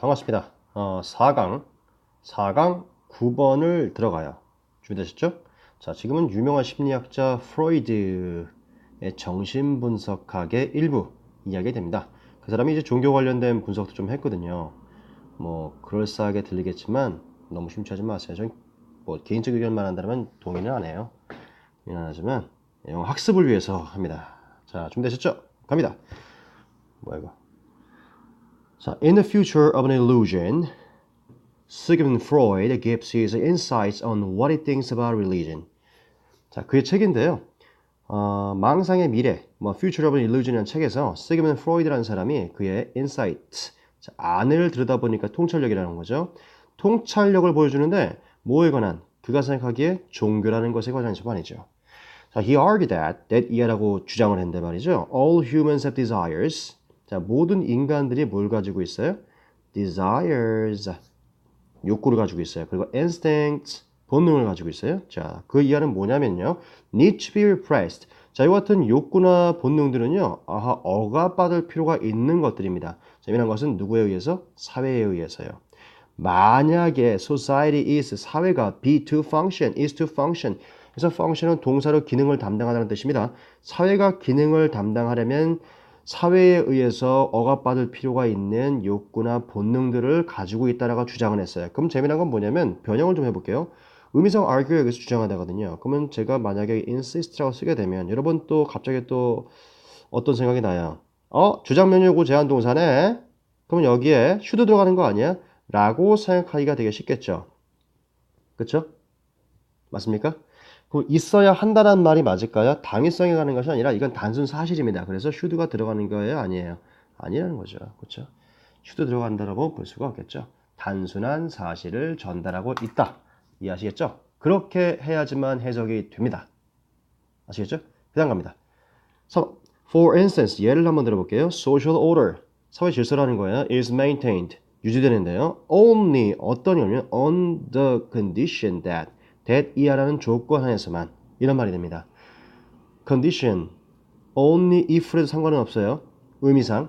반갑습니다. 어, 4강, 4강 9번을 들어가요. 준비되셨죠? 자, 지금은 유명한 심리학자 프로이드의 정신분석학의 일부 이야기 됩니다. 그 사람이 이제 종교 관련된 분석도 좀 했거든요. 뭐, 그럴싸하게 들리겠지만 너무 심취하지 마세요. 전 뭐 개인적 의견만 한다면 동의는 안 해요. 미안하지만 학습을 위해서 합니다. 자, 준비되셨죠? 갑니다. 뭐야 이거? 자, in the future of an illusion, Sigmund Freud gives his insights on what he thinks about religion. 자, 그의 책인데요. 어, 망상의 미래, 뭐 Future of an Illusion이라는 책에서 시그먼 프로이드라는 사람이 그의 insight, 자, 안을 들여다보니까 통찰력이라는 거죠. 통찰력을 보여주는데 뭐에 관한? 그가 생각하기에 종교라는 것에 관한 접안이죠. 자, he argued that, that 이하라고 주장을 했는데 말이죠. All humans have desires. 자, 모든 인간들이 뭘 가지고 있어요? desires. 욕구를 가지고 있어요. 그리고 instincts. 본능을 가지고 있어요. 자, 그 이하는 뭐냐면요. need to be repressed. 자, 이 같은 욕구나 본능들은요. 아하, 억압받을 필요가 있는 것들입니다. 재미난 것은 누구에 의해서? 사회에 의해서요. 만약에 society is 사회가 be to function, is to function. 그래서 function은 동사로 기능을 담당하다는 뜻입니다. 사회가 기능을 담당하려면 사회에 의해서 억압받을 필요가 있는 욕구나 본능들을 가지고 있다라고 주장을 했어요. 그럼 재미난 건 뭐냐면 변형을 좀 해볼게요. 의미상 argue 여기서 주장하다거든요. 그러면 제가 만약에 insist라고 쓰게 되면 여러분 또 갑자기 또 어떤 생각이 나요? 어? 주장 면역고 제한 동사네? 그러면 여기에 should 들어가는 거 아니야? 라고 생각하기가 되게 쉽겠죠. 그쵸? 맞습니까? 그 있어야 한다는 말이 맞을까요? 당위성에 가는 것이 아니라 이건 단순 사실입니다. 그래서 should가 들어가는 거예요? 아니에요? 아니라는 거죠. 그렇죠? should 들어간다라고 볼 수가 없겠죠. 단순한 사실을 전달하고 있다. 이해하시겠죠? 그렇게 해야지만 해석이 됩니다. 아시겠죠? 그 다음 갑니다. For instance, 예를 한번 들어볼게요. social order, 사회 질서라는 거예요. is maintained, 유지되는데요. only 어떤 경우면 on the condition that that 이하라는 조건 하에서만 이런 말이 됩니다. condition only if에도 상관은 없어요. 의미상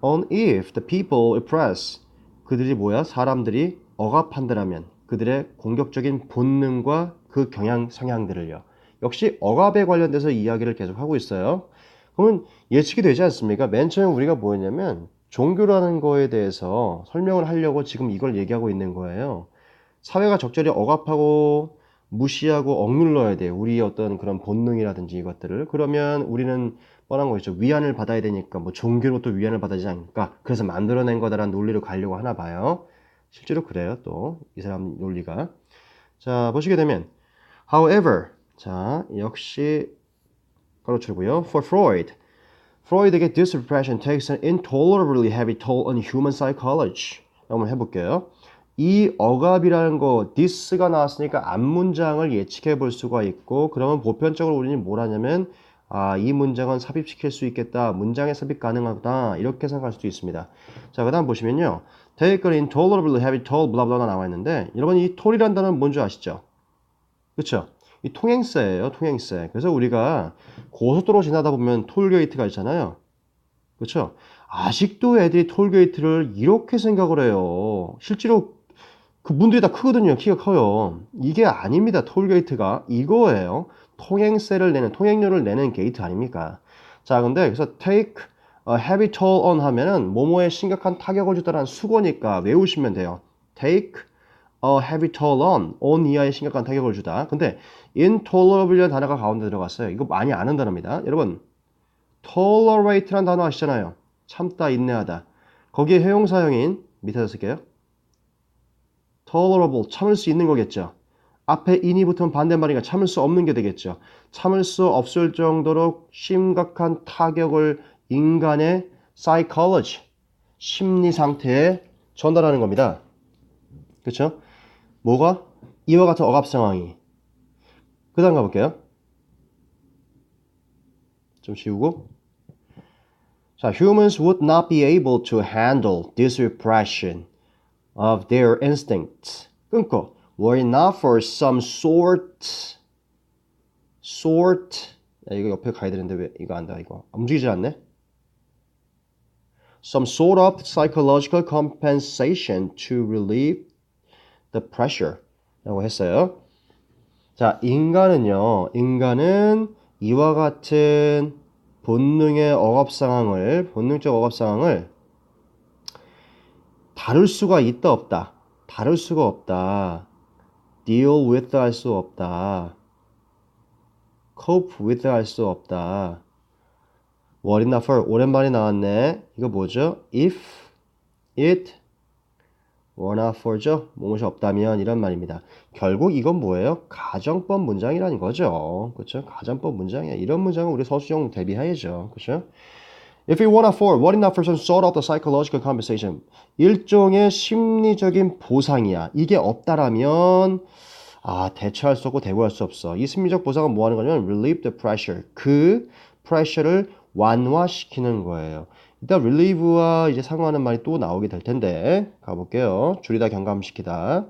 on if the people oppress 그들이 뭐야? 사람들이 억압한다라면 그들의 공격적인 본능과 그 경향 성향들을요. 역시 억압에 관련돼서 이야기를 계속 하고 있어요. 그러면 예측이 되지 않습니까? 맨 처음에 우리가 뭐였냐면 종교라는 거에 대해서 설명을 하려고 지금 이걸 얘기하고 있는 거예요. 사회가 적절히 억압하고 무시하고 억눌러야 돼요. 우리의 어떤 그런 본능이라든지 이것들을. 그러면 우리는 뻔한 거죠. 위안을 받아야 되니까 뭐 종교로 또 위안을 받아야지 않을까. 그래서 만들어낸 거다라는 논리로 가려고 하나 봐요. 실제로 그래요. 또 이 사람 논리가. 자 보시게 되면 however 자 역시 가로치고요. For Freud Freud에게 this repression takes an intolerably heavy toll on human psychology. 한번 해볼게요. 이 억압이라는 거 this가 나왔으니까 앞 문장을 예측해 볼 수가 있고 그러면 보편적으로 우리는 뭘 하냐면 아, 이 문장은 삽입시킬 수 있겠다. 문장에 삽입 가능하다. 이렇게 생각할 수도 있습니다. 자, 그 다음 보시면요. take an intolerably heavy toll 블라블라가 나와 있는데 여러분 이 toll이란 단어는 뭔지 아시죠? 그쵸? 이 통행세예요. 통행세. 그래서 우리가 고속도로 지나다 보면 톨게이트가 있잖아요. 그렇죠? 아직도 애들이 톨게이트를 이렇게 생각을 해요. 실제로 그 문들이 다 크거든요. 키가 커요. 이게 아닙니다. 톨게이트가 이거예요. 통행세를 내는 통행료를 내는 게이트 아닙니까? 자, 근데 그래서 take a heavy toll on 하면은 모모에 심각한 타격을 주다라는 수거니까 외우시면 돼요. take a heavy toll on on 이하에 심각한 타격을 주다. 근데 intolerable이라는 단어가 가운데 들어갔어요. 이거 많이 아는 단어입니다. 여러분 tolerate라는 단어 아시잖아요. 참다, 인내하다. 거기에 해용사형인 밑에서 쓸게요. Tolerable, 참을 수 있는 거겠죠. 앞에 in이 붙으면 반대말이니까 참을 수 없는 게 되겠죠. 참을 수 없을 정도로 심각한 타격을 인간의 psychology, 심리 상태에 전달하는 겁니다. 그렇죠? 뭐가? 이와 같은 억압 상황이. 그 다음 가볼게요. 좀 지우고. 자, humans would not be able to handle this repression of their instincts. 끊고. were not for some sort, sort, 야, 이거 옆에 가야 되는데 왜 이거 안다 이거 움직이지 않네? some sort of psychological compensation to relieve the pressure 라고 했어요. 자, 인간은요, 인간은 이와 같은 본능의 억압 상황을, 본능적 억압 상황을 다룰 수가 있다, 없다. 다룰 수가 없다. deal with 할 수 없다. cope with 할 수 없다. what enough for 오랜만에 나왔네. 이거 뭐죠? if it were not for죠. 무엇이 없다면 이런 말입니다. 결국 이건 뭐예요? 가정법 문장이라는 거죠. 그렇죠? 가정법 문장이야. 이런 문장은 우리 서술형 대비해야죠. 그렇죠? If you want to afford, what enough for some sort of the psychological compensation? 일종의 심리적인 보상이야. 이게 없다라면 아 대처할 수 없고 대구할 수 없어. 이 심리적 보상은 뭐 하는 거냐면 relieve the pressure. 그 pressure를 완화시키는 거예요. 이따 relieve와 이제 상호하는 말이 또 나오게 될 텐데 가볼게요. 줄이다 경감시키다.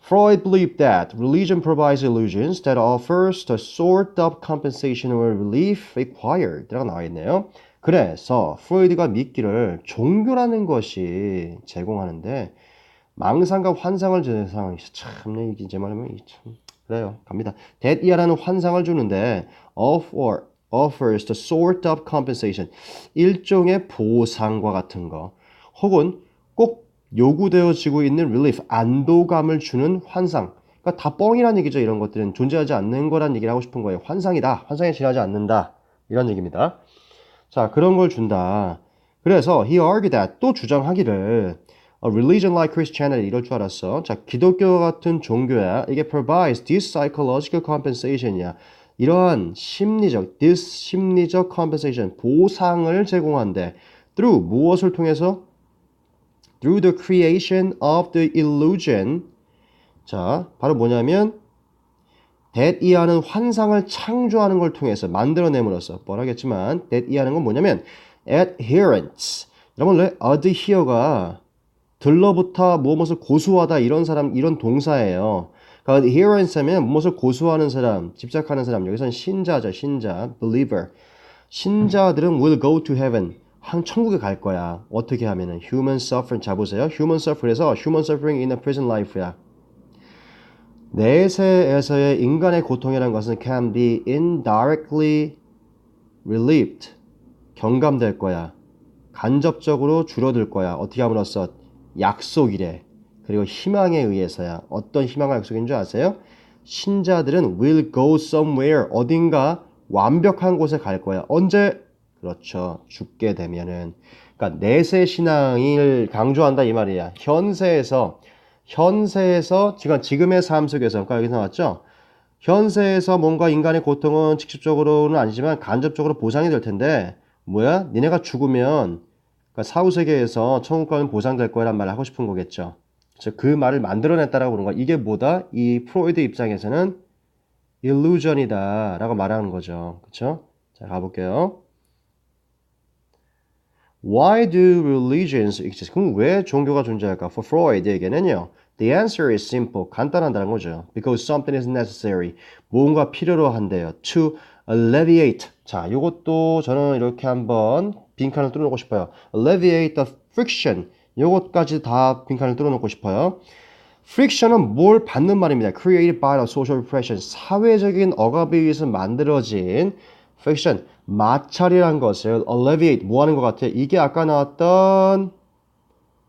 Freud believed that religion provides illusions that offers the sort of compensation or relief required. 라고 나와 있네요. 그래서 프로이드가 믿기를 종교라는 것이 제공하는데 망상과 환상을 주는 상황이죠. 참, 이제 말하면 참 그래요. 갑니다. that 이하라는 환상을 주는데 offer offers the sort of compensation 일종의 보상과 같은 거 혹은 꼭 요구되어지고 있는 relief 안도감을 주는 환상. 그러니까 다 뻥이라는 얘기죠 이런 것들은. 존재하지 않는 거란 얘기를 하고 싶은 거예요. 환상이다. 환상에 지나지 않는다. 이런 얘기입니다. 자 그런 걸 준다. 그래서 he argued that 또 주장하기를 a religion like Christianity 이럴 줄 알았어. 자 기독교 같은 종교야. 이게 provides this psychological compensation이야. 이러한 심리적, this 심리적 compensation, 보상을 제공한대. through 무엇을 통해서? Through the creation of the illusion. 자, 바로 뭐냐면 that 이하는 환상을 창조하는 걸 통해서 만들어냄으로써 뭐라겠지만 that 이하는 건 뭐냐면 adherence. 여러분 원래 adhere가 들러붙어 무엇을 고수하다 이런 사람 이런 동사예요. 그러니까 adherence 하면 무엇을 고수하는 사람, 집착하는 사람. 여기서는 신자죠, 신자, believer. 신자들은 will go to heaven. 한 천국에 갈 거야. 어떻게 하면은 human suffering 자 보세요. human suffering에서 human suffering in a prison life야. 내세에서의 인간의 고통이라는 것은 can be indirectly relieved. 경감될 거야. 간접적으로 줄어들 거야. 어떻게 함으로써 약속이래. 그리고 희망에 의해서야. 어떤 희망과 약속인 줄 아세요? 신자들은 will go somewhere. 어딘가 완벽한 곳에 갈 거야. 언제? 그렇죠. 죽게 되면은. 그러니까 내세 신앙을 강조한다 이 말이야. 현세에서 현세에서 지금 지금의 삶 속에서 그러니까 여기 나왔죠. 현세에서 뭔가 인간의 고통은 직접적으로는 아니지만 간접적으로 보상이 될 텐데 뭐야? 니네가 죽으면 그러니까 사후 세계에서 천국 가면 보상될 거란 말을 하고 싶은 거겠죠. 그래서 그 말을 만들어냈다라고 그런 거야. 이게 뭐다? 이 프로이드 입장에서는 illusion이다라고 말하는 거죠. 그렇죠? 자, 가볼게요. Why do religions exist? 그럼 왜 종교가 존재할까? For Freud에게는요. The answer is simple. 간단하다는 거죠. Because something is necessary. 뭔가 필요로 한대요. To alleviate. 자, 이것도 저는 이렇게 한번 빈칸을 뚫어놓고 싶어요. Alleviate the friction. 이것까지 다 빈칸을 뚫어놓고 싶어요. friction은 뭘 받는 말입니다. created by the social repression. 사회적인 억압에 의해서 만들어진 friction. 마찰이란 것을 alleviate 뭐 하는 것 같아? 이게 아까 나왔던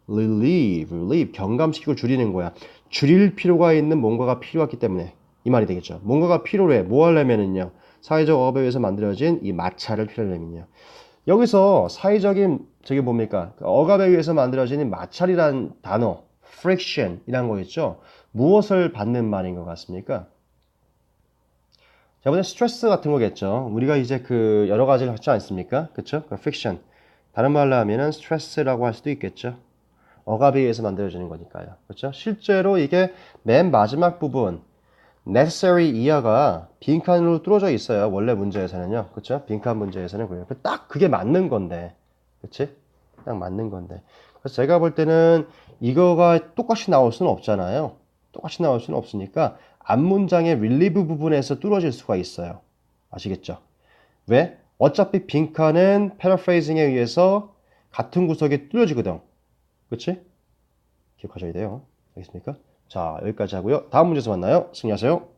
relieve, relieve 경감시키고 줄이는 거야. 줄일 필요가 있는 뭔가가 필요했기 때문에 이 말이 되겠죠. 뭔가가 필요해. 뭐 하려면은요. 사회적 억압에 의해서 만들어진 이 마찰을 필요하려면요. 여기서 사회적인 저게 뭡니까? 그 억압에 의해서 만들어진 마찰이란 단어, friction이란 거겠죠. 무엇을 받는 말인 것 같습니까? 자, 보면 스트레스 같은 거겠죠. 우리가 이제 그 여러 가지를 하지 않습니까? 그쵸? 그 friction. 다른 말로 하면은 스트레스라고 할 수도 있겠죠. 억압에 의해서 만들어지는 거니까요. 그렇죠? 실제로 이게 맨 마지막 부분 necessary 이하가 빈칸으로 뚫어져 있어요. 원래 문제에서는요. 그렇죠? 빈칸 문제에서는 그래요. 딱 그게 맞는 건데. 그렇지? 딱 맞는 건데. 그래서 제가 볼 때는 이거가 똑같이 나올 수는 없잖아요. 똑같이 나올 수는 없으니까 앞문장의 릴리브 부분에서 뚫어질 수가 있어요. 아시겠죠? 왜? 어차피 빈칸은 패러프레이징에 의해서 같은 구석이 뚫어지거든. 그치? 기억하셔야 돼요. 알겠습니까? 자, 여기까지 하고요. 다음 문제에서 만나요. 승리하세요.